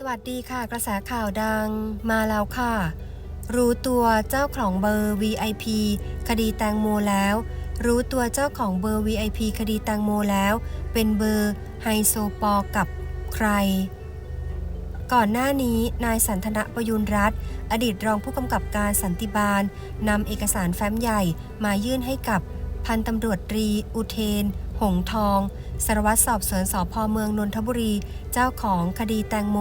สวัสดีค่ะ กระแสข่าวดังมาแล้วค่ะ รู้ตัวเจ้าของเบอร์ VIP คดีแตงโมแล้ว รู้ตัวเจ้าของเบอร์ VIP คดีแตงโมแล้ว เป็นเบอร์ไฮโซปอกับใคร ก่อนหน้านี้นายสันทนประยุนรัตน์อดีตรองผู้กำกับการสันติบาลนำเอกสารแฟ้มใหญ่มายื่นให้กับพันตำรวจตรีอุเทน หงทอง สารวัตรสอบสวนสพเมืองนนทบุรี เจ้าของคดีแตงโม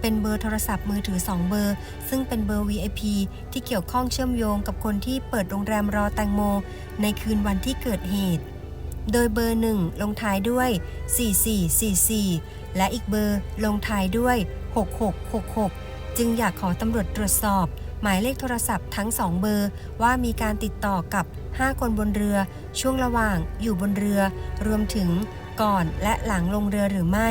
เป็นเบอร์โทรศัพท์มือถือ 2 เบอร์ ซึ่งเป็นเบอร์ VIP ที่เกี่ยวข้องเชื่อมโยงกับคนที่เปิดโรงแรมรอแตงโม ในคืนวันที่เกิดเหตุ โดยเบอร์หนึ่งลงท้ายด้วย 4444 และอีกเบอร์ลงท้ายด้วย 6666 จึงอยากขอตำรวจตรวจสอบ หมายเลขโทรศัพท์ทั้ง 2 เบอร์ ว่ามีการติดต่อกับ 5 คนบนเรือ ช่วงระหว่างอยู่บนเรือ รวมถึงก่อนและหลังลงเรือหรือไม่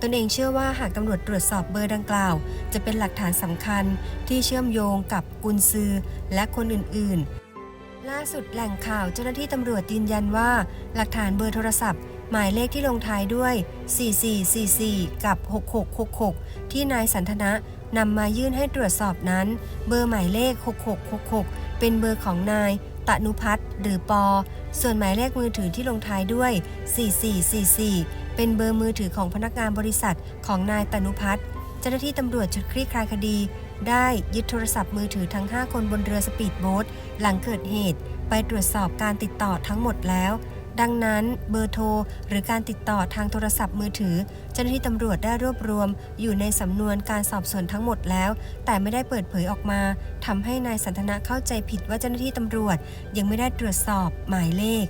ตนเองเชื่อว่าหากตำรวจตรวจสอบเบอร์ดังกล่าว จะเป็นหลักฐานสำคัญที่เชื่อมโยงกับกุนซือและคนอื่นๆ ล่าสุดแหล่งข่าวเจ้าหน้าที่ตำรวจยืนยันว่า หลักฐานเบอร์โทรศัพท์ หมายเลขที่ลงท้ายด้วย 4444 กับ 6666 ที่นายสันทนะ นำมายื่นให้ตรวจสอบนั้น เบอร์หมายเลข 6666 เป็นเบอร์ของนาย ตะนุพัฒน์หรือปอ ส่วนหมายเลขมือถือที่ลงท้ายด้วย 4444 เป็นเบอร์มือถือของพนักงานบริษัทของนายตะนุพัฒน์เจ้าหน้าที่ตำรวจชุดคลี่คลายคดี ได้ยึดโทรศัพท์มือถือทั้ง 5 คนบนเรือสปีดโบ๊ทหลังเกิดเหตุ ไปตรวจสอบการติดต่อทั้งหมดแล้ว ดังนั้นเบอร์โทร หรือการติดต่อทางโทรศัพท์มือถือ เจ้าหน้าที่ตำรวจได้รวบรวม อยู่ในสำนวนการสอบสวนทั้งหมดแล้ว แต่ไม่ได้เปิดเผยออกมาทำให้นายสันทนะเข้าใจผิดว่าเจ้าหน้าที่ตำรวจ ยังไม่ได้ตรวจสอบหมายเลข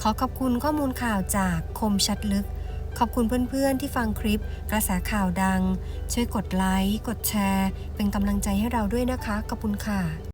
ขอขอบคุณข้อมูลข่าวจากคมชัดลึก ขอบคุณเพื่อนๆที่ฟังคลิป กระแสข่าวดัง ช่วยกดไลค์กดแชร์ เป็นกำลังใจให้เราด้วยนะคะขอบคุณค่ะ